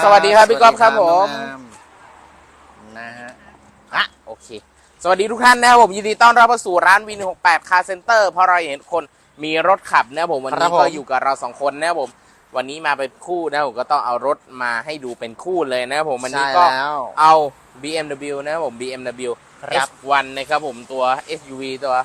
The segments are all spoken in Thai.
สวัสดีครับพี่ก๊อฟครับผมน้องน้ำนะฮะอะโอเค สวัสดีทุกท่านนะครับผมยินดีต้อนรับเข้าสู่ร้านวิน 68 Car Center เพราะเราเห็นคนมีรถขับนะครับผมวันครันี้บผมก็อยู่กับเราสองคนนะครับผม วันนี้มาเป็นคู่นะครับผมก็ต้องเอารถมาให้ดูเป็นคู่เลยนะครับผมวันนี้ใช่ก็แล้วเอา BMW นะครับผม BMW ครับ F1 นะครับผมตัว SUV ตัว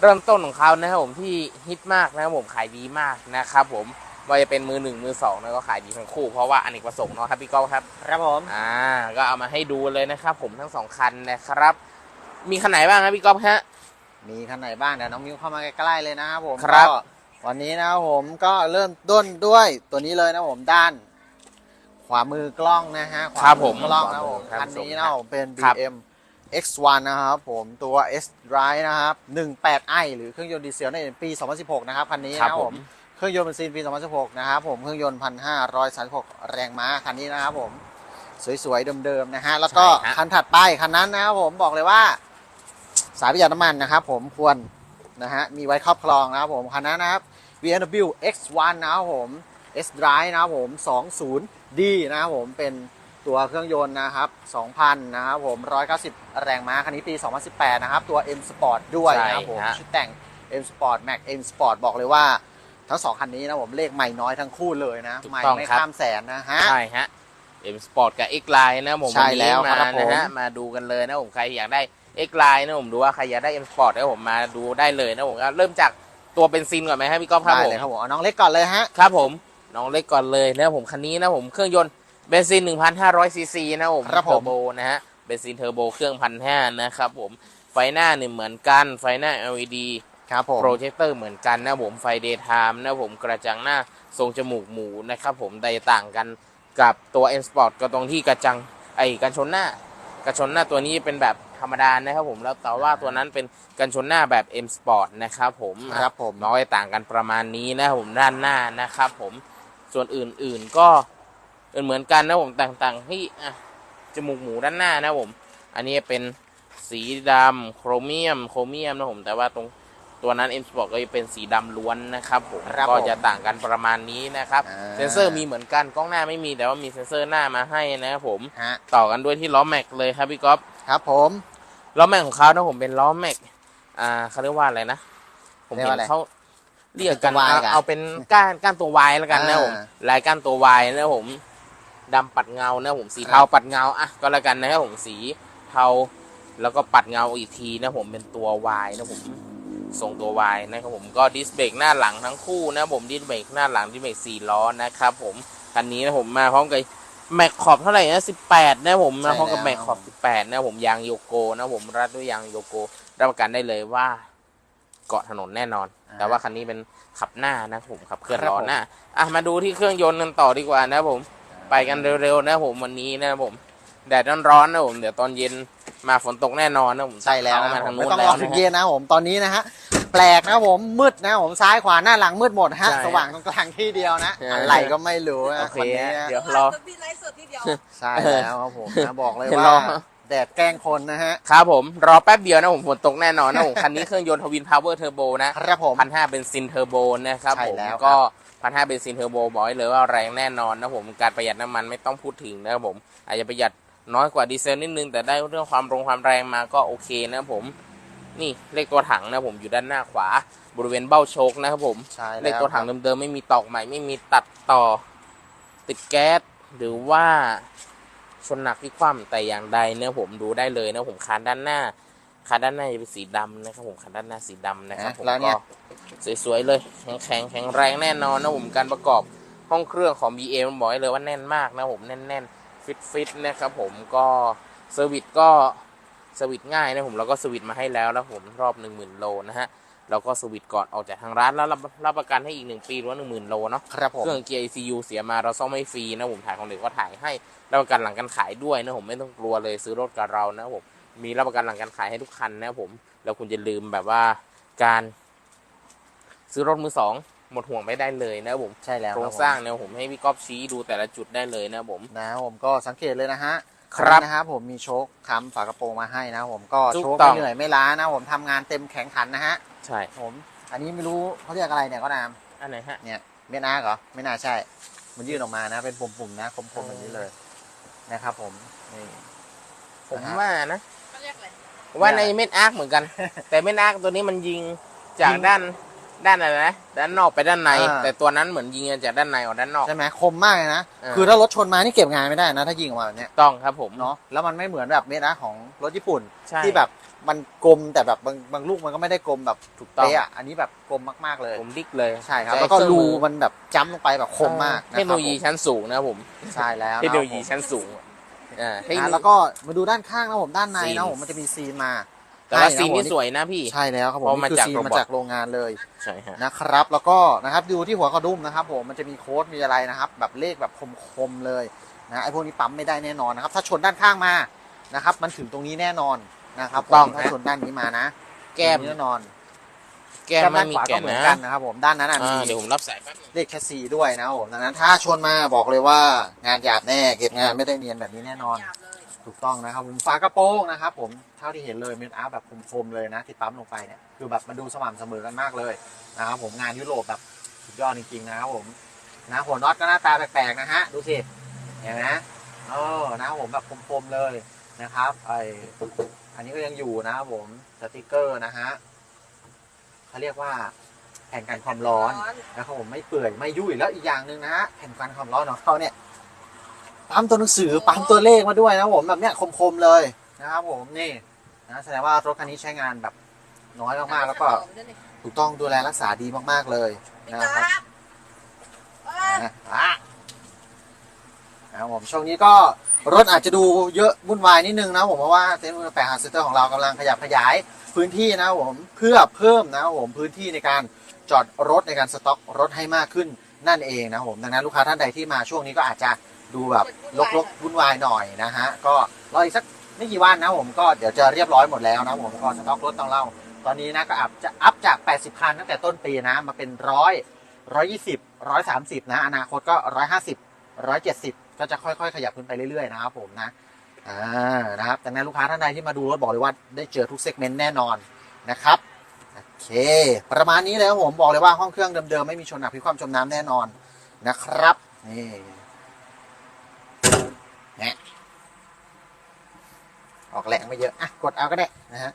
เริ่มต้นของเขานะครับผมที่ฮิตมากนะครับผมขายดีมากนะครับผม ว่าจะเป็นมือหนึ่งมือสองนะก็ขายดีทั้งคู่เพราะว่าอเนกประสงค์เนาะครับพี่ก้องครับครับผม อ่า ก็เอามาให้ดูเลยนะครับผมทั้งสองคันนะครับ มีคันไหนบ้างครับพี่ก๊อฟฮะ มีคันไหนบ้างเดี๋ยวน้องมิวเข้ามาใกล้ๆเลยนะครับผมครับ ก็วันนี้นะครับผมก็เริ่มต้นด้วยตัวนี้เลยนะผมด้าน ขวามือกล้องนะฮะขวาครับผมมือกล้องนะครับผมครับคันนี้นะครับผมเป็น ครับ BM X1 นะครับผมตัว S Drive นะครับ 18i หรือเครื่องยนต์ดีเซลในปี 2016 นะครับคันนี้ครับนะครับผผมมเครื่องยนต์เบนซินปี 2016 นะครับผม เครื่องยนต์ 1,536 แรงม้า คันนี้นะครับผม สวยๆ เดิมๆ นะฮะ แล้วก็ใช่ฮะคันถัดไป คันนั้นนะครับผม บอกเลยว่า สายประหยัดน้ำมันนะครับผม ควรนะฮะ มีไว้ครอบครองนะครับผม คันนั้นนะครับ BMW X1 นะครับผม S Drive นะครับผม 20D นะครับผม เป็นตัวเครื่องยนต์นะครับ 2,000 นะครับผม 190 แรงม้า คันนี้ปี 2018 นะครับ ตัว M Sport ด้วยนะครับผมใช่ฮะชุดแต่ง M Sport Max M Sport บอกเลยว่า ทั้งสองคันนี้นะผมเลขใหม่น้อยทั้งคู่เลยนะถูกใหม่ต้องไม่ครับข้ามแสนนะฮะใช่ฮะ M Sport กับ X Line นะผมใช่วันนี้แล้วมาครับผมนะฮะมาดูกันเลยนะผมใครอยากได้ X Line นะผมดูว่าใครอยากได้ M Sport นะผมมาดูได้เลยนะผมก็เริ่มจากตัวเบนซินก่อนไหมครับพี่ก๊อฟครับได้ผมเลยครับผมเอาน้องเล็กก่อนเลยฮะครับผมน้องเล็กก่อนเลยนะผมคันนี้นะผมเครื่องยนต์เบนซิน 1,500 ซีซีนะผมครับผมเทอร์โบนะฮะเบนซินเทอร์โบเครื่องพันห้านะครับผมไฟหน้าเนี่ยเหมือนกันไฟหน้า LED ครับผมโปรเจคเตอร์เหมือนกันนะผมไฟเดย์ไทม์นะผมกระจังหน้าทรงจมูกหมูนะครับผมใดต่างกันกับตัว M Sport ก็ตรงที่กระจังไอ้กันชนหน้ากระชนหน้าตัวนี้เป็นแบบธรรมดานะครับผมแล้วแต่ว่าตัวนั้นเป็นกันชนหน้าแบบ M Sport นะครับผมครับผมน้อยต่างกันประมาณนี้นะครับผมด้านหน้านะครับผมส่วนอื่นๆก็เหมือนกันนะผมต่างๆที่อะจมูกหมูด้านหน้านะผม อันนี้เป็นสีดำโครเมียมโครเมียมนะผมแต่ว่าตรง ตัวนั้น M Sport ก็จะเป็นสีดำล้วนนะครับผมครับก็ผมจะต่างกันประมาณนี้นะครับอ่า เซนเซอร์มีเหมือนกันกล้องหน้าไม่มีแต่ว่ามีเซนเซอร์หน้ามาให้นะครับผมฮะต่อกันด้วยที่ล้อแม็กเลยครับพี่ก๊อฟครับผม ล้อแม็กของเขานะผมเป็นล้อแม็กอ่าเขาเรียกว่าอะไรนะ ผมเห็นเขาเรียกกันตัว Y เอากันเอาเป็นก้านก้านตัววายแล้วกันนะผมอ่าลายก้านตัววายนะผมดำปัดเงานะผมสีเทาครับปัดเงาอะก็แล้วกันนะครับผมสีเทาแล้วก็ปัดเงาอีกทีนะผมเป็นตัววายนะผม ทรงตัววายนะครับผมก็ดิสเบรกหน้าหลังทั้งคู่นะผมดิสเบรกหน้าหลังดิสเบรกสี่ล้อนะครับผมคันนี้นะผมมาพร้อมกับแม็กขอบเท่าไหร่นะสิบแปดนะผมมาพร้อมกับใช่แล้วแม็กขอบสิบแปดนะผมยางโยโกนะผมรัดด้วยยางโยโกรับประกันได้เลยว่าเกาะถนนแน่นอนอ่าแต่ว่าคันนี้เป็นขับหน้านะผมขับเคลื่อนครับล้อผมหน้าอะมาดูที่เครื่องยนต์กันต่อดีกว่านะผมไปกันเร็วๆนะผมวันนี้นะผม แดดร้อนๆนะผมเดี๋ยวตอนเย็นมาฝนตกแน่นอนนะผมใช่แล้วเอานะมาผทามงไม่นู้นต้องแล้รวอถึนะงฮะ เย็นนะผมตอนนี้นะฮะแปลกนะผมมืดนะผมซ้ายขวาหน้าหลังมืดหมดฮะใช่สว่างตรงกลางที่เดียวนะใช่ อะไรก็ไม่รู้โอนะเคคนนี้ฮะนะ เดี๋ยวรอพี่ไลฟ์สดทีเดียว ใช่แล้วครับผมนะบอกเลยเดี๋ยวว่ารอ แดดแกล้งคนนะฮะครับผมรอแป๊บเดียวนะผมฝนตกแน่นอนนะผมคันนี้เครื่องยนต์ทวินพาวเวอร์เทอร์โบนะครับผม พันห้าเบนซินเทอร์โบนะครับใช่ผมแล้วครับ ก็พันห้าเบนซินเทอร์โบบอกให้เลยว่าแรงแน่นอนนะผมการประหยัดน้ำมันไม่ต้องพูดถึงนะครับผมอาจจะประหยัด น้อยกว่าดีเซลนิดนึงแต่ได้เรื่องความรงความแรงมาก็โอเคนะครับผม นี่เลขตัวถังนะผมอยู่ด้านหน้าขวา บริเวณเบ้าโชคนะครับผมใช่เลแล้ขวตัวถังเดิมๆไม่มีตอกใหม่ไม่มีตัดต่อติดแก๊สหรือว่าชนหนักที่คว่ำแต่อย่างใดเนี่ยผมดูได้เลยนะผมคานด้านหน้าคานด้านหน้าจะเป็นสีดำนะครับผมคานด้านหน้าสีดำนะครับผมแล้วเนี่ก็ยสวยๆเลยแข็งแข็งแข็งแรงแน่นอนนะผมการประกอบห้องเครื่องของ BM บอกให้เลยว่าแน่นมากนะผมแน่นๆ ฟิตฟิตๆนะครับผมก็เซอร์วิสก็เซอร์วิสง่ายนะผมแล้วก็เซอร์วิสมาให้แล้วแล้วผมรอบ 1 0,000 โลนะฮะแล้วก็เซอร์วิสก่อนออกจากทางร้านแล้วรับรับประกันให้อีก 1 ปีหรือว่า1 0,000โลเนาะครับผมเครื่องเกียร์ ECU เสียมาเราซ่อมให้ฟรีนะผมถ่ายของเด็กก็ถ่ายให้รับประกันหลังการขายด้วยนะผมไม่ต้องกลัวเลยซื้อรถกับเรานะผมมีรับประกันหลังการขายให้ทุกคันนะผมแล้วคุณจะลืมแบบว่าการซื้อรถมือสอง หมดห่วงไม่ได้เลยนะผมใช่แล้วโครงสร้างเนี่ยผมให้พี่ก๊อฟชี้ดูแต่ละจุดได้เลยนะผมนะผมก็สังเกตเลยนะฮะครับนะครับผมมีโชคค้ำฝากระโปรงมาให้นะผมก็ถูกโชคต้ไม่องเหนื่อยไม่ล้านะผมทำงานเต็มแข็งขันนะฮะใช่ผมอันนี้ไม่รู้เขาเรียกอะไรเนี่ยก็นามอันไหนฮะเนี่ยเมนาเหรอไม่น่าใช่ มันยื่นออกมานะ เป็นปุ่มๆนะคมๆแบบนี้เลยนะครับผมนี่ผมนะฮะว่านะเขาเรียกอะไรว่าในเม็ดอาร์คเหมือนกัน แต่เม็ดอาร์คตัวนี้มันยิงจากด้าน ด้านอะไรนะด้านนอกไปด้านใน อ่า แต่ตัวนั้นเหมือนยิงจากด้านในออกด้านนอก ใช่ไหมคมมากเลยนะอ่าคือถ้ารถชนมานี่เก็บงานไม่ได้นะ ถ้ายิงออกมาแบบเนี้ยต้องครับผมเนาะแล้วมันไม่เหมือนแบบเมตรนะของรถญี่ปุ่น ใช่ ที่แบบมันกลมแต่แบบบางบางลูกมันก็ไม่ได้กลมแบบถูกต้อง เป๊ะอะอันนี้แบบกลมมากๆเลยผมดิกเลยใช่ครับใช้แล้วก็เครื่องรูมือมันแบบจ้ำลงไปแบบคมมากนะเทคโนโลยีครับชั้นสูงนะครับผมผมใช่แล้วเทคโนโลยีชั้นสูงอ่าเทคโนนะโลยี แล้วก็มาดูด้านข้างนะผมด้านในซีน นะผมมันจะมีซีนมา แต่ว่าให้ะซีนนี่ผมสวยนะพี่ใช่แล้วครับผมเพราะนี่คือมาจากซีนโรมาบอทจากโรงงานเลยใช่ฮะนะครับ แล้วก็นะครับดูที่หัวกระดุมนะครับผมมันจะมีโค้ดมีอะไรนะครับ แบบเลขแบบคมๆเลยนะไอ้พวกนี้ปั๊มไม่ได้แน่นอนนะครับ ถ้าชนด้านข้างมานะครับ มันถึงตรงนี้แน่นอนนะครับถูกต้องถ้าชนด้านนี้มานะ แก้มถึงนี้แน่นอน แก้มไม่ด้านมีขวาแก่ก็นเหมือนนะกันนะครับ ผมด้านนั้นน่ะอ่ามีเดี๋ยวผมรับสายแป๊บนึงเลขแคสซีด้วยนะครับผมดังนั้นถ้าชนมาบอกเลยว่างานหยาบแน่เก็บงานไม่ได้เนียนแบบนี้แน่นอนหยาบเลย ถูกต้องนะครับผมฝากระโปรงนะครับผมเท่าที่เห็นเลยเป็นอาร์แบบคมๆเลยนะที่ปั๊มลงไปเนี่ยคือแบบมันดูสม่ำเสมอกันมากเลยนะครับผมงานยุโรปแบบสุดยอดจริงๆนะครับผมนะหัวน็อตก็หน้าตาแปลกๆนะฮะดูสิเห็นไหมเออนะครับผมแบบคมๆเลยนะครับไออันนี้ก็ยังอยู่นะครับผมสติกเกอร์นะฮะเขาเรียกว่าแผ่นกันความร้อนนะครับผมไม่เปื่อยไม่ยุ่ยแล้วอีกอย่างหนึ่งนะฮะแผ่นกันความร้อนของเขาเนี่ย ปั๊มตัวหนังสือปั๊มตัวเลขมาด้วยนะผมแบบเนี้ยคมๆเลยนะครับผมนี่นะแสดงว่ารถคันนี้ใช้งานแบบน้อยมากๆแล้วก็ถูกต้องดูแลรักษาดีมากๆเลยพี่นะกครับราฟเอ้ยนะอะนะครับผมช่วงนี้ก็รถอาจจะดูเยอะวุ่นวายนิดนึงนะผมเพราะว่าเต็นท์แปดฮันเซ็นเตอร์ของเรากำลังขยับขยายพื้นที่นะครับผมเพื่อเพิ่มนะครับผมพื้นที่ในการจอดรถในการสต็อกรถให้มากขึ้นนั่นเองนะครับผมดังนั้นลูกค้าท่านใดที่มาช่วงนี้ก็อาจจะ ดูแบบลกๆวุ่นวายหน่อยนะฮะ ก็รออีกสักไม่กี่วันนะผมก็เดี๋ยวจะเรียบร้อยหมดแล้วนะผมก็สต็อกรถต้องเล่า ตอนนี้นะก็อัพจะอัพจาก 80 คันตั้งแต่ต้นปีนะ มาเป็นร้อยร้อยยี่สิบร้อยสามสิบนะ อนาคตก็ร้อยห้าสิบร้อยเจ็ดสิบก็จะค่อยๆ ขยับขึ้นไปเรื่อยๆนะครับผมนะอ่านะครับดังนั้นลูกค้าท่านใดที่มาดูรถบอกเลยว่าได้เจอทุกเซกเมนต์แน่นอนนะครับโอเค ประมาณนี้เลยครับผมบอกเลยว่าห้องเครื่องเดิมๆไม่มีชนหนักพิความจมน้ำแน่นอนนะครับนี่เนี่ยออกแรงไม่เยอะ อะ กดเอาก็ได้นะฮะ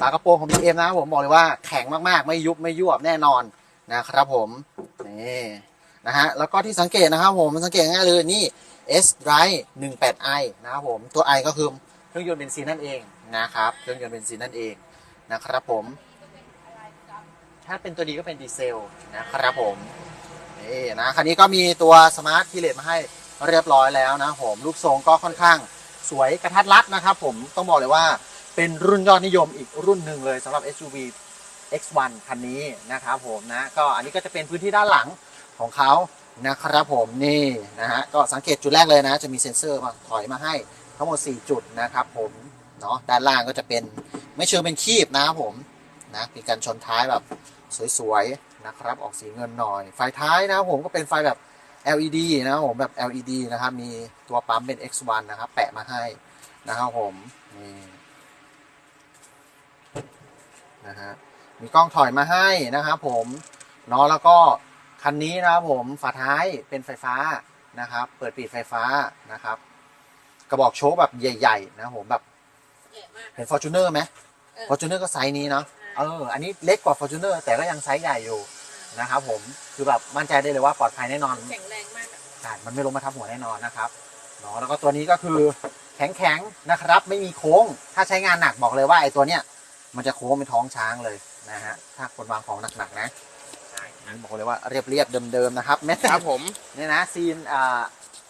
ฝากระโปรงของ BM นะผมบอกเลยว่าแข็งมากๆ ไม่ยุบไม่ยวบแน่นอนนะครับผม นี่นะฮะ แล้วก็ที่สังเกตนะครับผมมันสังเกตง่ายเลยนี่ S Drive 18i นะครับผม ตัว i ก็คือเครื่องยนต์เบนซินนั่นเองนะครับ เครื่องยนต์เบนซินนั่นเองนะครับผม ถ้าเป็นตัวดีก็เป็นดีเซลนะครับผม นี่นะ คันนี้ก็มีตัวสมาร์ทคีเลตมาให้ เรียบร้อยแล้วนะผมรูปทรงก็ค่อนข้างสวยกระทัดรัดนะครับผมต้องบอกเลยว่าเป็นรุ่นยอดนิยมอีกรุ่นหนึ่งเลยสำหรับ SUV X1 คันนี้นะครับผมนะก็อันนี้ก็จะเป็นพื้นที่ด้านหลังของเขานะครับผมนี่นะฮะก็สังเกตจุดแรกเลยนะ จะมีเซ็นเซอร์มาถอยมาให้ทั้งหมด 4 จุดนะครับผมเนาะด้านล่างก็จะเป็นไม่เชิงเป็นคีบนะครับผมนะมีการชนท้ายแบบสวยๆนะครับออกสีเงินหน่อย ไฟท้ายนะครับผมก็เป็นไฟแบบ LED นะครับผมแบบ LED นะครับมีตัวปั๊มเป็น X1 นะครับ แปะมาให้นะครับผมนี่นะฮะมีกล้องถอยมาให้นะครับผมเนาะแล้วก็คันนี้นะครับผมฝาท้ายเป็นไฟฟ้านะครับ เปิดปิดไฟฟ้านะครับ กระบอกโชคแบบใหญ่ ๆ นะครับผมแบบเยอะมากเห็น Fortuner ไหมเออ Fortuner ก็ไซส์นี้เนาะเอออันนี้เล็กกว่า Fortuner แต่ก็ยังไซส์ใหญ่อยู่นะครับผม คือแบบมั่นใจได้เลยว่าปลอดภัยแน่นอนแข็งแรงมากอะใช่มันไม่ลงมาทับหัวแน่นอนนะครับเนาะแล้วก็ตัวนี้ก็คือแข็งๆนะครับ ไม่มีโค้ง ถ้าใช้งานหนักบอกเลยว่าไอ้ตัวเนี้ยมันจะโค้งเป็นท้องช้างเลยนะฮะถ้าคนวางของหนักๆนะใช่อันนี้บอกเลยว่าเรียบๆเดิมๆนะครับแม้แต่ครับผมเนี่ยนะซีนอ่า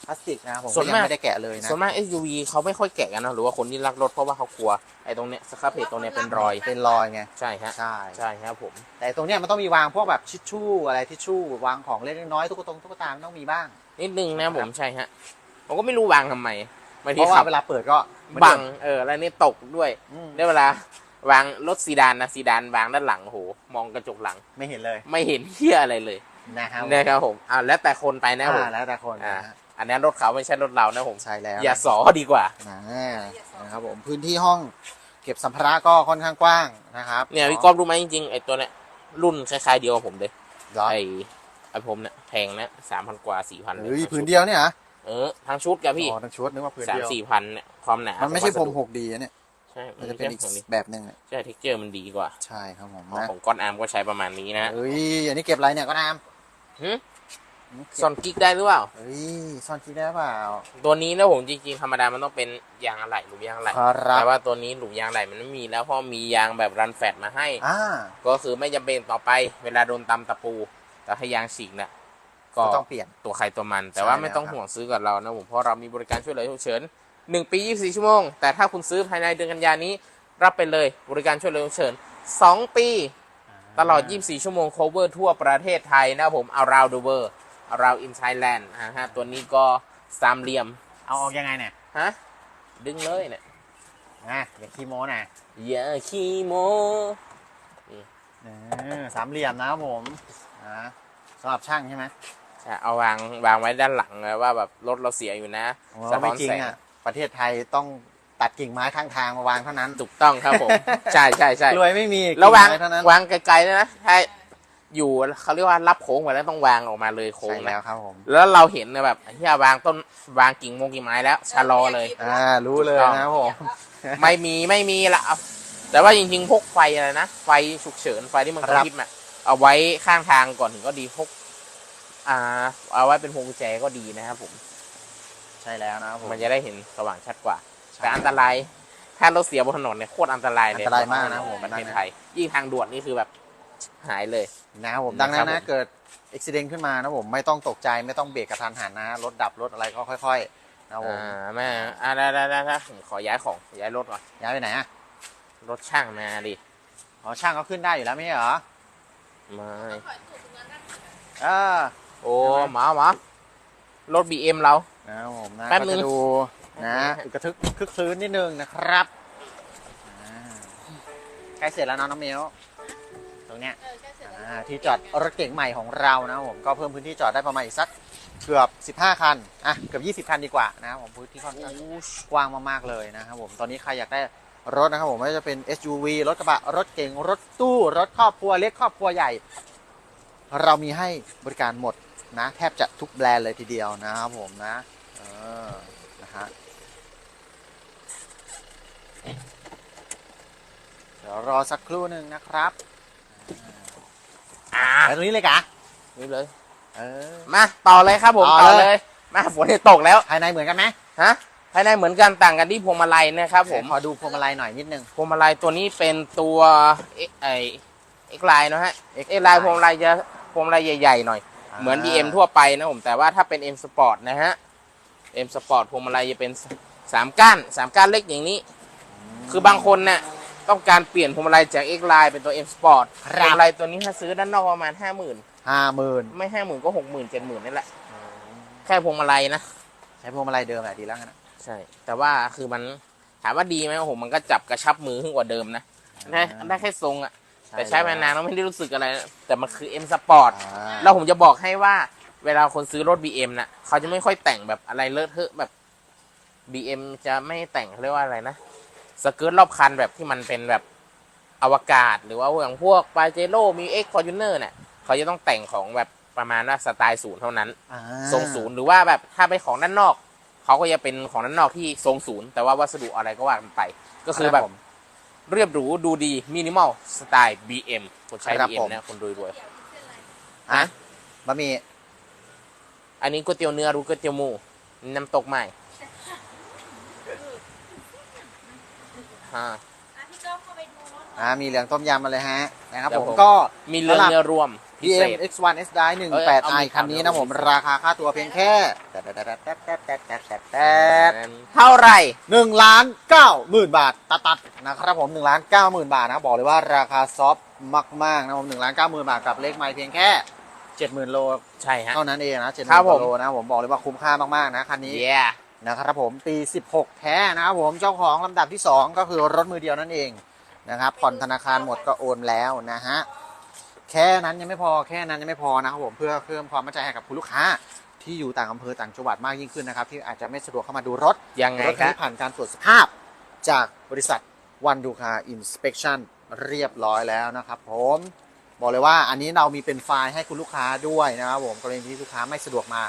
พลาสติกนะครับผมส่วนยังมาก ไม่ได้แกะเลยนะ ส่วนมาก SUV เขาไม่ค่อยแกะกันนะหรือว่าคนที่รักรถเพราะว่าเขากลัวไอ้ตรงเนี้ยสครับเพจตรงเนี้ยเป็นรอยเป็นรอยไงใช่ฮะใช่ใช่ครับผม แต่ตรงเนี้ยมันต้องมีวางพวกแบบทิชชู่อะไรทิชชู่วางของเล็กน้อยตุ๊กตงตุ๊กตามันต้องมีบ้าง นิดนึงนะผมใช่ฮะผมก็ไม่รู้วางทำไมบางเพทีราะขัว่าบเวลาเปิดก็ไม่บัได้งเออแล้วนี่ตกด้วยอืมได้เวลาวางรถซีดานนะซีดานวางด้านหลังโอ้โหมองกระจกหลัง ไม่เห็นเลยไม่เห็นเหี้ยอะไรเลยนะครับนะครับผมอ่าแล้วแต่คนไปนะผม อ่าแล้วแต่คนอ่านะฮะ อันนี้รถเขาไม่ใช่รถเรานะผมใช่แล้วอย่าสอดีกว่าอ่านะครับผมพื้นที่ห้องเก็บสัมภาระก็ค่อนข้างกว้างนะครับเนี่ยพี่ก๊อฟรู้ไหมจริงๆไอ้ตัวเนี้ยรุ่นคล้ายๆเดียวกับผมเลยเหรอไอ้ไอผมเนี่ยแพงนะสามพันกว่าสี่พันเฮ้ยผืนเดียวเนี่ยเหรอเออทั้งชุดกับพี่อ๋อทั้งชุดนึกว่าผืนสามเดียวสี่พันเนี่ยความหนา มันไม่ใช่พรมวัสดุหกดีเนี่ยใช่มันจะเป็นอีกของนี้แบบหนึ่งเนี่ยใช่เท็กเจอร์มันดีกว่า ใช่ครับผมของนะของก้อนอาร์มก็ใช้ประมาณนี้นะเฮ้ยอันนี้เก็บอะไรเนี่ยก็น้หึำ ซอนกิกได้หรือเปล่าเฮ้ยซ่อนคิดได้เปล่า ตัวนี้นะผมจริงๆธรรมดามันต้องเป็นยางอะไหล่หลุมยางอะไหล่ครับแต่ว่าตัวนี้หลุมยางอะไหล่มันไม่มีแล้วเพราะมียางแบบรันแฟตมาให้อ่าก็คือไม่จำเป็นต่อไป เวลาโดนตำตะปู แต่ถ้ายางฉีกเนี่ยก็ก็ต้องเปลี่ยนตัวใครตัวมัน แต่ว่าใช่ไม่ต้องแล้วครับห่วงซื้อกับเรานะผมเพราะเรามีบริการช่วยเหลือฉุกเฉิน1ปี24ชั่วโมง แต่ถ้าคุณซื้อภายในเดือนกันยานี้ รับไปเลยบริการช่วยเหลือฉุกเฉิน2ปี ตลอด 24 ชั่วโมง cover ทั่วประเทศไทยนะครับ ผม around the world around in Thailand นะฮะตัวนี้ก็สามเหลี่ยมเอาออกยังไงเนี่ยฮะดึงเลยเนี่ยนะอย่าขี้โม้นะอย่าขี้โมเออสามเหลี่ยมนะครับผมนะสำหรับช่างใช่ไหมใช่เอาวางวางไว้ด้านหลังเลยว่าแบบรถเราเสียอยู่นะว่าไม่จริงอะประเทศไทยต้องตัดกิ่งไม้ข้างทางมาวางเท่านั้นถูกต้องครับผม ใช่ใช่ใช่รวยไม่มีแล้ววางกิ่ไม้เท่านั้นวางไกลๆเลยนะถ้า อยู่เขาเรียกว่ารับโค้งไว้แล้วต้องวางออกมาเลยโค้งใช่แล้นะวครับผม แล้วเราเห็นนะแบบที่วางต้นวางกิ่งมงกิ่งไม้แล้วชะลอเลย อ่า รู้เลยนะครับผม ไม่มีไม่มีละเอาแต่ว่าจริงๆพกไฟอะไรนะ ไฟฉุกเฉินไฟที่มันกครัระบพริบอะเอาไว้ข้างทางก่อนถึงก็ดีพกอ่า เอาไว้เป็นพวงกุญแจก็ดีนะครับผม ใช่แล้วนะครับผม มันจะได้เห็นสว่างชัดกว่า แต่อันตราย ถ้ารถเสียบนถนนเนี่ยโคตรอันตรายเลยอันตรายมากนะผม ประเทศไทยยิ่งทางด่วนนี่คือแบบ หายเลย นะครับผมดังนั้นนะครับนะเกิดอุบิเหตุขึ้นมานะผมไม่ต้องตกใจไม่ต้องเบรกกระทันหันนะรถดับรถอะไรก็ค่อย ๆ นะครับผมอ่าแม่อ่าได้ได้ได้ได้ผมขอย้ายของย้ายรถก่อนย้ายไปไหนอะรถช่างมาดิอ๋อช่างเขาขึ้นได้อยู่แล้วไม่ใช่เหรอไม่ถอยตูดตรงนั้นนะเออโอ้หมาหมารถบีเอ็มเรา นะครับผมนะแป๊บก็นึจะงดูนะอึกกระทึกคึกคืนนิดนึงนะครับอ่าใกล้เสร็จแล้วเนาะน้องเมล ตรงเนี้ยเออใกล้เสร็จแล้วอ่าที่จอดรถเก๋งใหม่ของเรานะครับผมก็เพิ่มพื้นที่จอดได้ประมาณอีกสักเกือบ 15 คัน อะ เกือบ 20 คันดีกว่านะครับผมพื้นที่ค่อนข้างกว้างมากๆเลยนะครับผม ตอนนี้ใครอยากได้รถนะครับผมไม่ว่าจะเป็น SUV รถกระบะ รถเก๋ง รถตู้ รถครอบครัวเล็กครอบครัวใหญ่ เรามีให้บริการหมดนะ แทบจะทุกแบรนด์เลยทีเดียวนะครับผมนะ เออ นะฮะ เดี๋ยวรอสักครู่หนึ่งนะครับ อ่าไปตรงนี้เลยกะนี่เลย เออ มาต่อเลยครับผมต่ต่ออเลยเลย มาฝนจะตกแล้ว ภายในเหมือนกันไหมฮะ ภายในเหมือนกันต่างกันที่พวงมาลัยนะครับผม ขอดูพวงมาลัยหน่อยนิดนึง พวงมาลัยตัวนี้เป็นตัวเอไอเอ็กไลน์นะฮะ X เอ็กไลน์พวงมาลัยจะพวงมาลัยใหญ่ๆหน่อย เหมือน BM ทั่วไปนะผม แต่ว่าถ้าเป็น M Sport นะฮะ M Sport พวงมาลัยจะเป็นสามก้านสามก้านเล็กอย่างนี้ คือบางคนเนี่ย ต้องการเปลี่ยนพวงมาลัยจาก X Line เป็นตัว M Sport พวงมาลัยตัวนี้ถ้าซื้อด้านนอกประมาณห้าหมื่นห้าหมื่นไม่ห้าหมื่นก็หกหมื่นเจ็ดหมื่นนี่แหละ แค่พวงมาลัยนะ ใช้พวงมาลัยเดิมแหละดีแล้วกันนะใช่ แต่ว่าคือมันถามว่าดีไหมโอ้โหมันก็จับกระชับมือขึ้นกว่าเดิมนะได้ได้แค่ทรงอะแต่ใช้มานานแล้วไม่ได้รู้สึกอะไรนะแต่มันคือ M Sport อ่าแล้วผมจะบอกให้ว่าเวลาคนซื้อรถ BM น่ะเขาจะไม่ค่อยแต่งแบบอะไรเลอะเทอะแบบ BM จะไม่แต่งเขาเรียกว่าอะไรนะ สเกิร์ตรอบคันแบบที่มันเป็นแบบอวกาศ หรือว่าอย่างพวกปาเจโร่มีเอ็กฟอร์จูเนอร์เนี่ยเขาจะต้องแต่งของแบบประมาณว่าสไตล์ศูนย์เท่านั้นอ่าทรงศูนย์หรือว่าแบบถ้าเป็นของด้านนอก เขาก็จะเป็นของด้านนอกที่ทรงศูนย์แต่ว่าวัสดุอะไรก็ว่ากันไป ก็คือแบบผมเรียบหรูดูดีมินิมอลสไตล์ BM คนใช้ ครับ BM ผม นะคนรวยรวยอะบะหมี่ๆอันนี้ก๋วยเตี๋ยวเนื้อหรู้ก๋วยเตี๋ยวหมูน้ำตกใหม่ ฮะอะพี่ก้องเข้าไปดูรถหน่อยอ่ามีเหลืองต้มยำมาเลยฮะนะครับครับผมผมก็ มีเรื่องเนื้อรวมพิเศ BM ษ X1 S d i เอ้ยเอา18มี i คันนี้นะผมข่าวราคาค่าตัวเพียงแค่แตดแตดแตดแตดแตดแตดแตดแตดแตดเท่าไหร่หนึ่งล้านเก้าหมื่นบาทตัดตัดๆนะครับผมหนึ่งล้านเก้าหมื่นบาทนะบอกเลยว่าราคาซอฟต์มากๆนะผมหนึ่งล้านเก้าหมื่นบาทกับเลขไมล์เพียงแค่เจ็ดหมื่นโล ใช่ฮะ เท่านั้นเองนะเจ็ดหครัมื่บนผมโลนะผมบอกเลยว่าคุ้มค่ามากๆนะคันนี้เย้ นะครับผมปี 16 แท้นะครับผมเจ้าของลำดับที่ 2 ก็คือรถมือเดียวนั่นเองนะครับผ่อนธนาคารหมดก็โอนแล้วนะฮะแค่นั้นยังไม่พอแค่นั้นยังไม่พอนะครับผมเพื่อเพิ่มความมั่นใจให้กับคุณลูกค้า ที่อยู่ต่างอำเภอต่างจังหวัดมากยิ่งขึ้นนะครับ ที่อาจจะไม่สะดวกเข้ามาดูรถยังไงรถคคันรับนี้ผ่านการตรวจสภาพ จากบริษัทวันดูคาอินสเป t ชันเรียบร้อยแล้วนะครับผมบอกเลยว่าอันนี้เรามีเป็นไฟล์ให้คุณลูกค้าด้วยนะครับผมกรณีที่ลูกค้าไม่สะดวกมา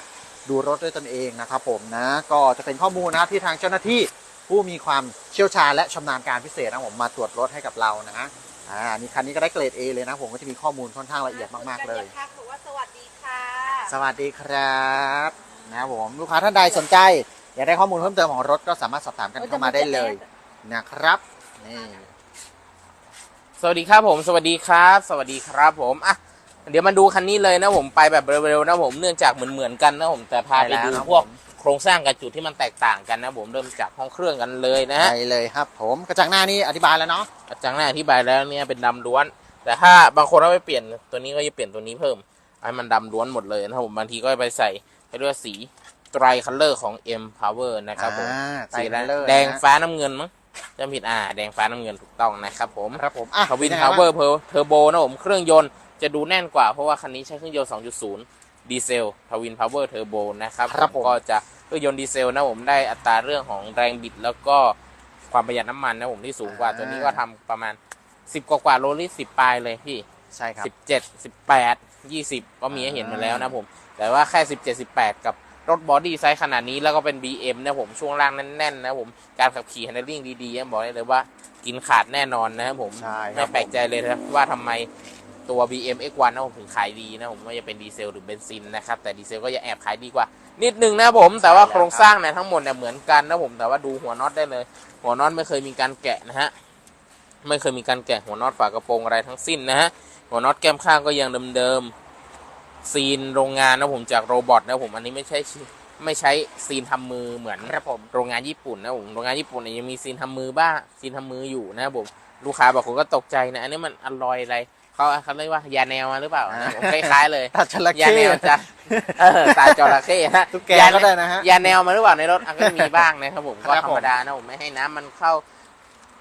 ดูรถด้วยตนเองนะครับผมนะก็จะเป็นข้อมูลนะที่ทางเจ้าหน้าที่ผู้มีความเชี่ยวชาญและชำนาญการพิเศษนะผมมาตรวจรถให้กับเรานะอ่านี่คันนี้ก็ได้เกรด A เลยนะผมก็จะมีข้อมูลค่อนข้างละเอียดมากๆเลยคุณกัญญาพักบอว่าสวัสดีค่ะสวัสดีครับนะครับผมลูกค้าท่านใดสนใจ อยากได้ข้อมูลเพิ่มเติมของรถก็สามารถสอบถามกันเข้ามาได้เลยนะครับนี่ สวัสดีครับผม สวัสดีครับ สวัสดีครับผมอะ เดี๋ยวมาดูคันนี้เลยนะผมไปแบบเร็วๆนะผมเนื่องจากเหมือนๆกันนะผมแต่พาไปดูพวกโครงสร้างกับจุดที่มันแตกต่างกันนะผมเริ่มจากห้องเครื่องกันเลยนะฮะไปเลยครับ ผมกระจังหน้านี่อธิบายแล้วเนาะอาจารย์ได้อธิบายแล้วเนี่ยเป็นดำล้วน แต่ถ้าบางคนเอาไปเปลี่ยนตัวนี้ก็จะเปลี่ยนตัวนี้เพิ่มให้มันดำล้วนหมดเลยนะครับผมบางทีก็ไปใส่ไปด้วยสีไตรคัลเลอร์ของ M Power นะครับผมอ่าสีไตรคัลเลอร์แดงนะฟ้าน้ำเงินมั้งจะผิดอ่า แดงฟ้าน้ำเงินถูกต้องนะครับผมครับผมอะทวินป็ไงพาวบ้งเวอร์เทอร์โบนะผมเครื่องยนต์ จะดูแน่นกว่าเพราะว่าคันนี้ใช้เครื่องยนต์ 2.0 ดีเซลทวินพาวเวอร์เทอร์โบนะครับครับผม ก็จะเครื่องยนต์ดีเซลนะผมได้อัตราเรื่องของแรงบิดแล้วก็ความประหยัดน้ำมันนะผมที่สูงกว่าตัวนี้ก็ทำประมาณ 10 กว่ากว่าโลลิตร10 ปลายเลยพี่ ใช่ครับ17 18 20ก็มีให้เห็นมาแล้วนะผม แต่ว่าแค่17 18กับรถบอดี้ไซส์ขนาดนี้แล้วก็เป็น BM นะผมช่วงล่างแน่นๆนะผมการขับขี่ handling ดีๆบอกได้เลยว่ากินขาดแน่นอนนะครับผม ใช่คไม่รับแปลกใจเลยนะว่าทำไม ตัว BM X1 นะผมถึงขายดีนะผมไม่ว่าจะเป็นดีเซลหรือเบนซินนะครับแต่ดีเซลก็จะแอบขายดีกว่า นิดนึงนะผมแต่ว่าโครงสร้างเนี่ยทั้งหมดเนี่ยเหมือนกันนะผมแต่ว่าดูหัวน็อตได้เลย หัวน็อตไม่เคยมีการแกะนะฮะไม่เคยมีการแกะหัวน็อตฝากระโปรงอะไรทั้งสิ้นนะฮะหัวน็อตแก้มข้างก็ยังเดิมๆซีนโรงงานนะผมจากโรบอทนะผมอันนี้ไม่ใช่ไม่ใช้ซีนทำมือเหมือนครับผมโรงงานญี่ปุ่นนะผมโรงงานญี่ปุ่นเนี่ยยังมีซีนทำมือบ้างซีนทำมืออยู่นะครับผมลูกค้าบางคนก็ตกใจนะอันนี้มันอร่อยอะไร เขาเขาเรียกว่ายาแนวมาหรือเปล่านะผมคล้ายๆเลยตัดจระยาเข้แนวจะเออตาจระเข้ฮะตุ๊กแกยาก็ได้นะฮะยาแนวมาหรือเปล่าในรถอะก็มีบ้างนะครับผมก็ครับธรผมรมดานะผมไม่ให้น้ำมันเข้า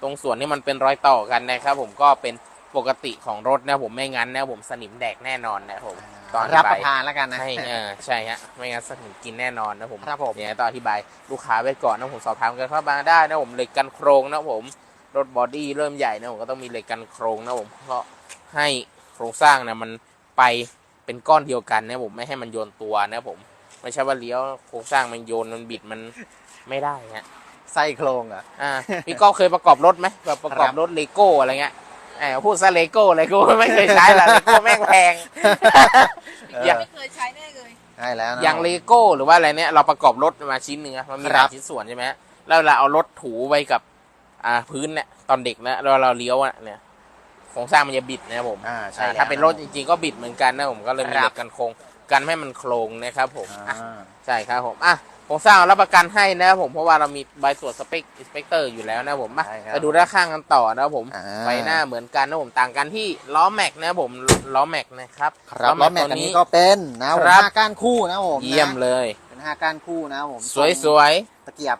ตรงส่วนที่มันเป็นรอยต่อกันนะครับผมก็เป็นปกติของรถนะผมไม่งั้นนะผมสนิมแดกแน่นอนนะครับผมตอนรับไปประทานแล้วกันนะใช่เออใช่ฮะไม่งั้นสนิมกินแน่นอนนะผมครับผมอย่างไรต้องอธิบายลูกค้าไว้ก่อนนะผมสอบถามกันเข้ามาได้นะผมเหล็กกันโครงนะผม รถบอดี้เริ่มใหญ่นะผมก็ต้องมีเหล็กกันโครงนะผมเพราะให้โครงสร้างเนี่ยมันไปเป็นก้อนเดียวกันนะผมไม่ให้มันโยนตัวนะผมไม่ใช่ว่าเลี้ยวโครงสร้างมันโยนมันบิดมันไม่ได้ฮะไส้โครงเหรอะอ่าพี่ก็เคยประกอบรถไหมแบบประกอบครับรถเลโก้อะไรเงี้ยแอบพูดซะเลโก้เลยกูไม่เคยใช้ละเลโก้แม่งแพงอย่างไม่เคยใช้แน่เลยใช่แล้วนะอย่างเลโก้หรือว่าอะไรเนี่ยเราประกอบรถมาชิ้นหนึ่งอะมันมีหครัลายบชิ้นส่วนใช่ไหมแล้วเราเอารถถูไว้กับ อ่าพื้นเนี่ยตอนเด็กนะเราเราเลี้ยวอะเนี่ยโครงสร้างมันจะบิดนะครับผมอ่าใช่อ่าแล้วถ้าเป็นรถจริงๆก็บิดเหมือนกันนะผมก็เลยมีครับเหล็กกันโครงกันไม่ให้มันโครงนะครับผมอ่าอะใช่ครับผมอะโครงสร้างเรารับประกันให้นะครับผมเพราะว่าเรามีใบตรวจสเปคอินสเปกเตอร์อยู่แล้วนะครับผมมาใช่ครับ ไปดูด้านข้างกันต่อนะครับผมอ่าไฟหน้าเหมือนกันนะผมต่างกันที่ล้อแม็กนะครับผมล้อแม็กนะครับครับล้อแม็กตัว อันนี้ก็เป็นนะผมครับ ห้าก้านคู่นะผมนะเยี่ยมเลย เป็นห้าก้านคู่นะผมสวยสวยตะเกียบ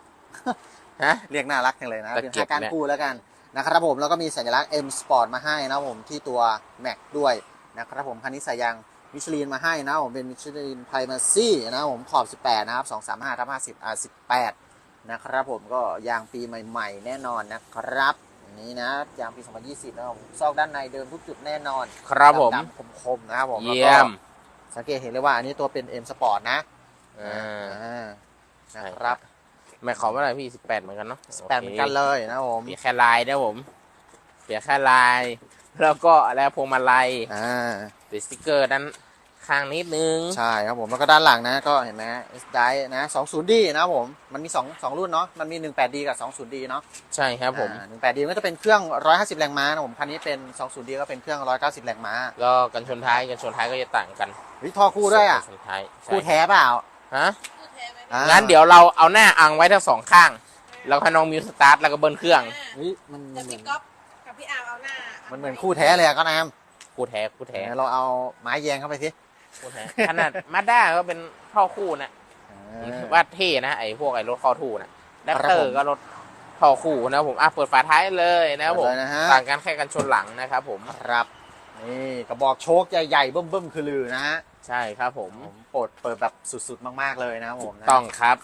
ๆฮะเรียกน่ารักจังเลยนะตะเป็นเกียห้าบก้านเนี่ยคู่แล้วกันนะครับผมแล้วก็มีสัญลักษณ์ M Sport มาให้นะผมที่ตัว Mac ด้วยนะครับผมคันนี้ใส่ยางมิชลินมาให้นะผมเป็นมิชลินไพรมาซี่นะผมขอบ 18 นะครับ 235ทับ50 R 18 นะครับผมก็ยางปีใหม่ๆ แน่นอนนะครับอันนี้นะยางปี 2020 นะครับผมซอกด้านในเดิมทุกจุดแน่นอน ครับผมดำๆคมๆนะครับผมแล้วเยี่ก็ยมสังเกตเห็นเลยว่าอันนี้ตัวเป็น M Sport นะอ่าอ่าใช่นะครับ แม็กขอเมื่อไหร่พี่สิบแปดเหมือนกันเนาะแปดเหมือนกันเลยนะครับผมเปลี่ยนแค่ลายนะผมเปลี่ยนแค่ลาย แล้วก็แล้วพวงมาลัยอ่าติดสติ๊กเกอร์ด้านข้างนิดนึง ใช่ครับผมแล้วก็ด้านหลังนะก็เห็นไหม S d i นะ 20D นะครับผมมันมี2 2รุ่นเนาะมันมี 18D กับ 20D เนาะใช่ครับผมอ่า 18D ก็จะเป็นเครื่อง150แรงม้านะผมคันนี้เป็น 20D ก็เป็นเครื่อง190แรงม้าก็กันชนท้ายกันชนท้ายก็จะต่างกันวิท่อคู่ด้วยอะกันชนท้ายใช่คู่แท้เปล่า ฮะพูดแท้ไหมอ่างั้นเดี๋ยวเราเอาหน้าอังไว้ทั้งสองข้าง แล้วให้น้องมิวสตาร์ทแล้วก็เบิ้ลเครื่องเฮ้ยมันแต่เหมืพี่อนก๊อฟกับพี่อาร์มเอาหน้ามันเหมือนคู่แท้เลยอะก็นามคู่แท้คู่แท้เราเอาไม้แยงเข้าไปสิคู่แท้ขนาดมาด้าก็เป็นท่อคู่นะอ่าว่าเท่นะไอ้พวกไอ้รถคอทูนะแรปครับเตอผร์มก็รถท่อคู่นะผมอะเปิดฝาท้ายเลยนะครับผม เปิดเลยนะฮะต่างกันแค่กันชนหลังนะครับผม ครับนี่กระบอกโชคใหญ่ๆเบิ่มๆคือลือนะฮะ ใช่ครับผมผมโปรดเปิดแบบสุดๆมาก ๆเลยนะครับผมนะต้องครับ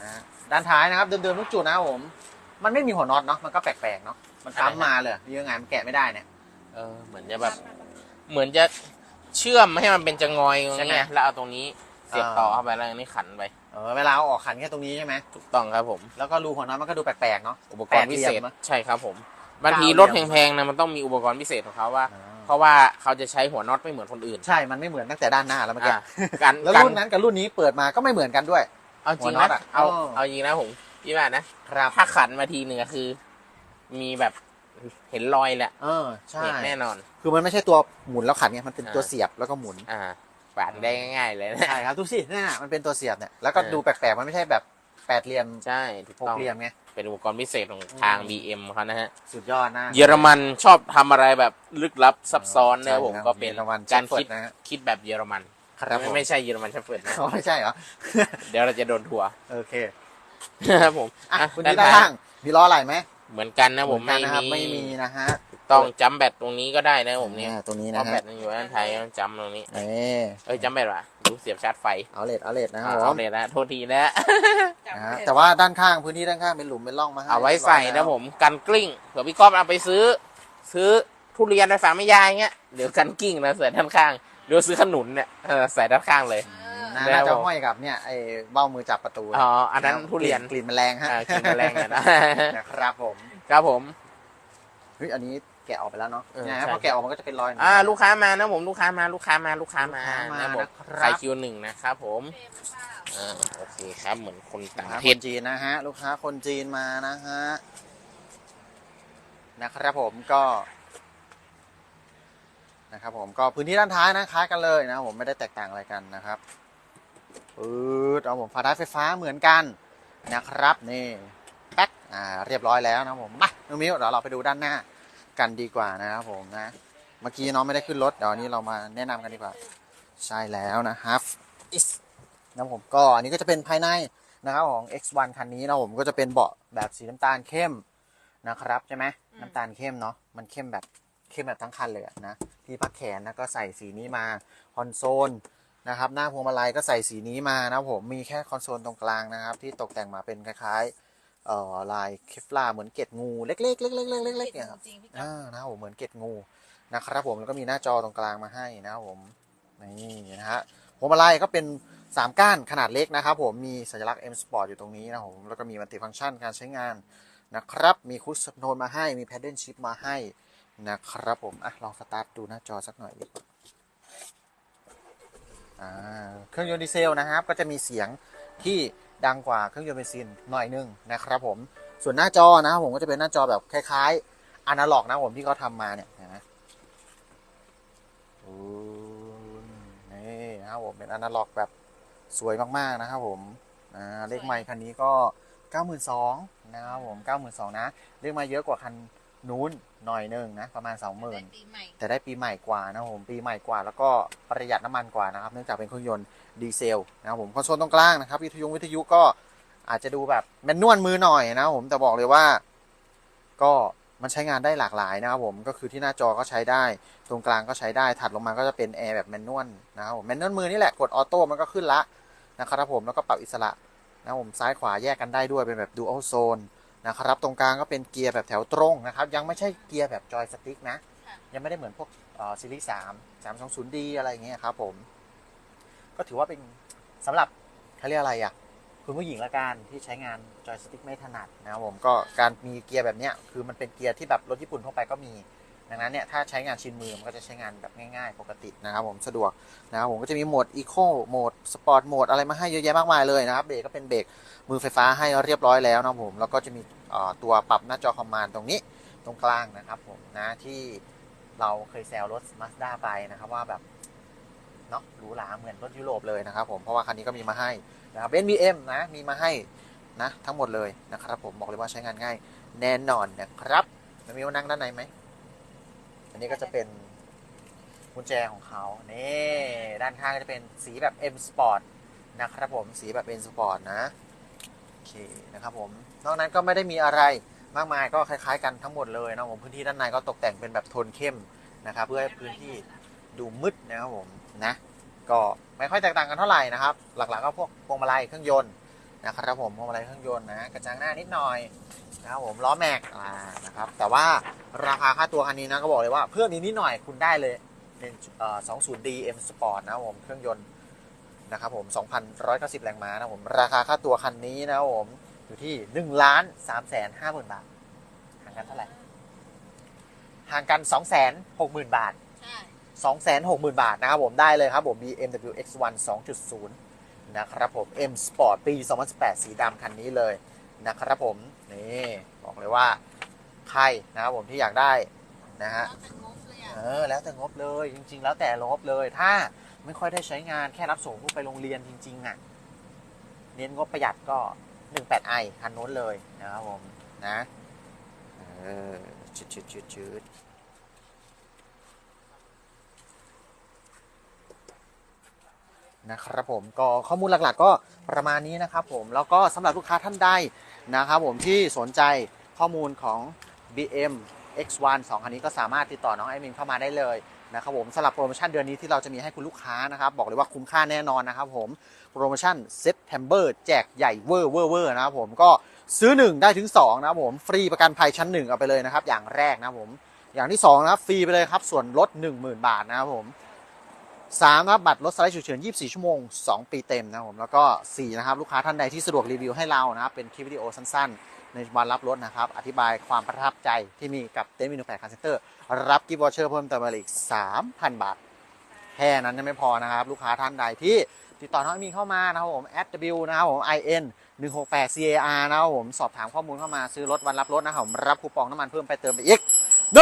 นะด้านท้ายนะครับเดิมๆทุกจุดนะครับผม มันไม่มีหัวน็อตเนาะมันก็แปลกๆเนาะมันปั๊มมาเลยยังไงมันแกะไม่ได้เนี่ย เออเหมือนจะแบบ เหมือนจะเชื่อมให้มันเป็นจะงอยตรงใช่ไหมนี้แล้วเอาตรงนี้เสียบอ่าต่อเข้าไปแล้วอันนี้ขันไปเออเวลาเอาออกขันแค่ตรงนี้ใช่ไหมถูกต้องครับผม แล้วก็รูหัวน็อตมันก็ดูแปลกๆเนาะ อุปกรณ์พิเศษแปดเหลี่ยมอะใช่ครับผมบางทีเก้าเหลี่รยมถแพงๆนะมันต้องมีอุปกรณ์พิเศษของเขาว่า อ่า เพราะว่าเขาจะใช้หัวน็อตไม่เหมือนคนอื่น ใช่ มันไม่เหมือนตั้งแต่ด้านหน้าแล้วเมื่อกี้อ่าการแล้วการรุ่นนั้นกับรุ่นนี้เปิดมาก็ไม่เหมือนกันด้วย เอาจริงหัวน็อนะตอะเอาเออ เอาจริงนะผมพี่ว่านะครับถ้าขันมาทีหนึ่งอะคือ มีแบบเห็นรอยแหละเออใช่เห็นแน่นอน คือมันไม่ใช่ตัวหมุนแล้วขันไงมันเป็นตัวอ่า เสียบแล้วก็หมุนอ่าปาดได้ง่ายๆเลยนะ ใช่ครับดูสิเนี่ยนะมันเป็นตัวเสียบเนี่ยแล้วก็เออ ดูแปลกๆมันไม่ใช่แบบแปดเหลี่ยมใช่ถูกหกต้องเหลี่ยมไง เป็นอุปกรณ์พิเศษของทางอืม BM เขานะฮะ สุดยอดนะ เยอรมันชอบทำอะไรแบบลึกลับซับซ้อนนะครับผมใช่ครับก็เป็นเยอรมันการเชฟเฟิร์คิดดนะฮะคิดแบบเยอรมันครับผไม่มไม่ใช่เยอรมันเชฟเฟิร์ดนะ เขาไม่ใช่เหรอ เดี๋ยวเราจะโดนทัวร์ โอเคครับผมอะอะคุณด้านี่นด้านท้าล่ายงมีล้ออะไรไหมเหมือนกันนะผม เหอนไม่กันนะครับมีไม่มีนะฮะ ต้องจัมแบตตรงนี้ก็ได้นะผมนี่อ่าตรงนี้เพนะราะแบฮะตมันอยู่ด้านไทยต้องจัมตรงนี้นี่เอ้ยจัมแบตว่ะดูเสียบชาร์จไฟเอาเลดเอาเลดนะครับอ่าผเอามเลยนะโทษทีนะจับนะฮะเลยแต่ว่าด้านข้างพื้นที่ด้านข้างเป็นหลุมเป็นร่องมาให้เอาไว้ใส่นะผมกันกลิ้งเผื่อพี่ก๊อฟเอาไปซื้อ ซื้อทุเรียนไปฝากแม่ยายเงี้ยเดี๋ยวกันกลิ้งนะใส่ด้านข้างเดี๋ยวซื้อขนุนเนี่ยเออใส่ด้านข้างเลยเออนะแล้ว น่าจะห้อยกับเนี่ยไอ้เบ้ามือจับประตูอ๋ออันนั้นทุเรียนกลิ่นแมลงฮะอ่ากินแมลงอะนะ นะครับผม ครับผม เฮ้ยอันนี้ แกะออกไปแล้วเนาะเออนะใช่ฮะพอแกะออกมันก็จะเป็นรอยอ่าลูกค้ามานะผมลูกค้ามาลูกค้ามาลูกค้ามาลูกค้ามานะผมนะครับ ใส่คิวหนึ่งนะครับผมเฟรมเปล่าอ่าโอเคครับเหมือนคนต่างนะประคเทศนจีนนะฮะลูกค้าคนจีนมานะฮะนะครับผมก็นะครับผมก็พื้นที่ด้านท้ายนะคล้ายกันเลยนะครับผมไม่ได้แตกต่างอะไรกันนะครับปืดเอาผมฝาท้ายไฟฟ้าเหมือนกันนะครับนี่แป๊กอ่าเรียบร้อยแล้วนะครับผมมาน้องมิ้วเดี๋ยวเราไปดูด้านหน้า กันดีกว่านะครับผมนะ เมื่อกี้น้องไม่ได้ขึ้นรถเดี๋ยวอันนี้เรามาแนะนำกันดีกว่า ใช่แล้วนะครับ is นะครับผมก็อันนี้ก็จะเป็นภายในนะครับของ X1 คันนี้นะผมก็จะเป็นเบาะแบบสีน้ำตาลเข้มนะครับใช่ไหมน้ำตาลเข้มเนาะมันเข้มแบบเข้มแบบทั้งคันเลยอะนะที่พักแขนนะก็ใส่สีนี้มาคอนโซลนะครับหน้าพวงมาลัยก็ใส่สีนี้มานะครับผมมีแค่คอนโซลตรงกลางนะครับ ที่ตกแต่งมาเป็นคล้ายๆ เอ่อลายเคฟลาร์เหมือนเกล็ดงูเล็กๆเล็กๆเล็กๆเล็กๆเนี่ยครับจริงๆพี่ก๊อฟอ่านะครับผมเหมือนเกล็ดงูนะครับผมแล้วก็มีหน้าจอตรงกลางมาให้นะครับผมนี่นะฮะพวงมาลัยก็เป็น 3 ก้านขนาดเล็กนะครับผมมีสัญลักษณ์ M Sport อยู่ตรงนี้นะครับผมแล้วก็มีมัลติฟังก์ชันการใช้งานนะครับ มีคุชโนนมาให้มีแพดเดิลชิพมาให้นะครับผมอะลองสตาร์ทดูหน้าจอสักหน่อยดีกว่าอ่าเครื่องยนต์ดีเซลนะครับ ก็จะมีเสียงที่ ดังกว่าเครื่องยนต์เบนซินหน่อยนึงนะครับผมส่วนหน้าจอนะครับผมก็จะเป็นหน้าจอแบบคล้ายๆอนาล็อกนะผมที่เขาทำมาเนี่ยนะอืมนี่นะครับผมเป็นอนาล็อกแบบสวยมากๆนะครับผมเลขไมค์คันนี้ก็ 92,000นะครับผม92,000นะเลขไมค์เยอะกว่าคันนู้น หน่อยนึงนะประมาณ20,000ได้ปีใหม่แต่ได้ปีใหม่กว่านะครับผมปีใหม่กว่าแล้วก็ประหยัดน้ำมันกว่านะครับ เนื่องจากเป็นเครื่องยนต์ดีเซลนะครับผมคอนโซลตรงกลางนะครับวิทยุวิทยุก็อาจจะดูแบบแมนนวลมือหน่อยนะครับผมแต่บอกเลยว่า ก็มันใช้งานได้หลากหลายนะครับผมก็คือที่หน้าจอก็ใช้ได้ ตรงกลางก็ใช้ได้ถัดลงมาก็จะเป็นแอร์แบบแมนนวลนะครับผมแมนนวลมือนี่แหละกดออโต้มันก็ขึ้นละนะครับผมแล้วก็ปรับอิสระนะครับผมซ้ายขวาแยกกันได้ด้วยเป็นแบบดูอัลโซน นะครับ ตรงกลางก็เป็นเกียร์แบบแถวตรงนะครับ ยังไม่ใช่เกียร์แบบจอยสติ๊กนะ ยังไม่ได้เหมือนพวกเอ่อซีรีส์สามสามสองศูนย์ดีอะไรอย่างเงี้ยครับผม ก็ถือว่าเป็นสำหรับเขาเรียกอะไรอะ คุณผู้หญิงละกันที่ใช้งานจอยสติ๊กไม่ถนัดนะครับผมก็การมีเกียร์แบบเนี้ยคือมันเป็นเกียร์ที่แบบรถญี่ปุ่นทั่วไปก็มี ดังนั้นเนี่ยถ้าใช้งานชิ้นมือมันก็จะใช้งานแบบง่ายๆ ปกตินะครับผมสะดวกนะครับผมก็จะมีโหมดอีโคโหมดสปอร์ตโหมดอะไรมาให้เยอะแยะมากมายเลยนะครับเบรกก็เป็นเบรกมือไฟฟ้าให้เรียบร้อยแล้วนะผมแล้วก็จะมีตัวปรับหน้าจอคอมมานด์ตรงนี้ตรงกลางนะครับผมนะที่เราเคยแซวรถ Mazda ไปนะครับว่าแบบเนาะหรูหราเหมือนรถยุโรปเลยนะครับผมเพราะว่าคันนี้ก็มีมาให้นะครับเบนซ์บีเอ็มนะมีมาให้นะทั้งหมดเลยนะครับผมบอกเลยว่าใช้งานง่ายแน่นอนนะครับแล้วมีว่านั่งด้านในไหมันนี้ก็จะเป็นกุญแจของเขานี่ด้านข้างก็จะเป็นสีแบบ M Sport นะครับผมสีแบบ M Sport นะโอเคนะครับผมนอกนั้นก็ไม่ได้มีอะไรมากมายก็คล้ายๆ กันทั้งหมดเลยนะผมพื้นที่ด้านในก็ตกแต่งเป็นแบบโทนเข้มนะครับ เพื่อให้พื้นที่ดูมืดนะครับผมนะก็ไม่ค่อยแตกต่างกันเท่าไหร่นะครับ หลักๆก็พวกพวงมาลัยเครื่องยนต์ นะครับผมพวงมาลัยเครื่องยนต์นะกระจังหน้านิดหน่อยนะครับผมล้อแม็กอ่านะครับแต่ว่าราคาค่าตัวคันนี้นะก็บอกเลยว่าเพิ่มอีกนิดหน่อยคุณได้เลย 20D M Sport นะครับผมเครื่องยนต์นะครับผม2,190 แรงม้านะครับผมราคาค่าตัวคันนี้นะครับผมอยู่ที่1ล้าน3แสน5หมื่นบาทห่างกันเท่าไหร่ห่างกัน2 6 0 0 0 0บาทใช่260,000บาทนะครับผมได้เลยครับผม BMW X1 2.0 นะครับผม M Sport ปี 2018 สีดำคันนี้เลยนะครับผมนี่บอกเลยว่าใครนะครับผมที่อยากได้นะฮะเออแล้วแต่งบเลยจริง ๆ แล้วแต่งบเลย ถ้าไม่ค่อยได้ใช้งานแค่รับส่งลูกไปโรงเรียนจริงๆอะเน้นงบประหยัดก็ 18i คันนู้นเลยนะครับผมนะเออชืดชืดชืดชืด นะครับผมก็ข้อมูลหลักๆ ก็ประมาณนี้นะครับผมแล้วก็สำหรับลูกค้าท่านใดนะครับผมที่สนใจข้อมูลของ BM X1 2คันนี้ก็สามารถติดต่อน้องไอมินเข้ามาได้เลยนะครับผมสำหรับโปรโมชั่นเดือนนี้ที่เราจะมีให้คุณลูกค้านะครับ บอกเลยว่าคุ้มค่าแน่นอนนะครับผมโปรโมชั่น September แจกใหญ่เวอร์เวอร์เวอร์นะครับผมก็ซื้อ 1 ได้ถึง 2 นะครับผมฟรีประกันภัยชั้น 1 เอาไปเลยนะครับ อย่างแรกนะครับผมอย่างที่2นะฟรีไปเลยครับส่วนลด 10,000 บาทนะครับผม 3นะครับบัตรรถสไลด์ฉุกเฉิน 24 ชั่วโมง 2 ปีเต็มนะครับผมแล้วก็4นะครับลูกค้าท่านใดที่สะดวกรีวิวให้เรานะครับเป็นคลิปวิดีโอสั้นๆ ในวันรับรถนะครับ อธิบายความประทับใจที่มีกับเต็นท์มินูแปดคันเซ็นเตอร์รับกิฟต์วอเชอร์เพิ่มเติมมาอีก 3,000 บาท แค่นั้นยังไม่พอนะครับ ลูกค้าท่านใดที่ติดต่อน้องมีเข้ามานะครับผม w นะครับผม in 168 car นะครับผมสอบถามข้อมูลเข้ามาซื้อรถวันรับรถนะครับผมรับคูปองน้ำมันเพิ่มไปเติมไปอีก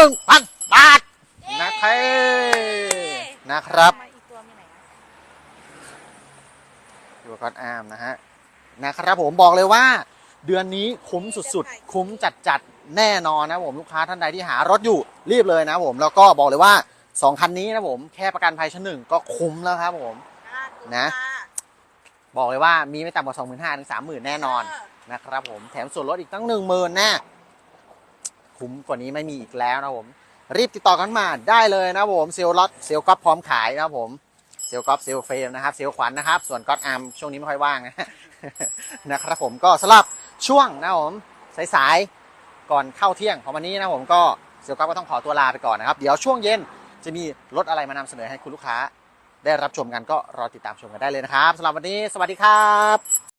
1,000บาทนะครับนะครับ มาอีกตัวมีไหนนะ อยู่กับก๊อตอาร์มนะฮะนะครับผมบอกเลยว่าเดือนนี้คุ้มสุดๆ คุ้มจัดๆ แน่นอนนะผมลูกค้าท่านใดที่หารถอยู่รีบเลยนะผมแล้วก็บอกเลยว่า 2 คันนี้นะผมแค่ประกันภัยชั้นหนึ่งก็คุ้มแล้วครับผมอ่าตัวนะ บอกเลยว่ามีไม่ต่ำกว่า 25,000ถึง30,000 แน่นอนเนะครับผมแถมส่วนลดอีกตั้ง 10,000แน่คุ้มกว่านี้ไม่มีอีกแล้วนะผม รีบติดต่อกันมาได้เลยนะผมเซลล์ล็อตเซลล์ก๊อฟพร้อมขายนะครับผม เซลก๊อฟเซลเฟรมนะครับเซลขวัญนะครับ ส่วนก๊อตอาร์มช่วงนี้ไม่ค่อยว่างนะครับผมก็สำหรับช่วงนะผมสายๆก่อนเข้าเที่ยงของวันนี้นะผมก็เซลก๊อฟก็ต้องขอตัวลาไปก่อนนะครับ เดี๋ยวช่วงเย็นจะมีรถอะไรมานำเสนอให้คุณลูกค้า ได้รับชมกันก็รอติดตามชมกันได้เลยนะครับสำหรับวันนี้สวัสดีครับ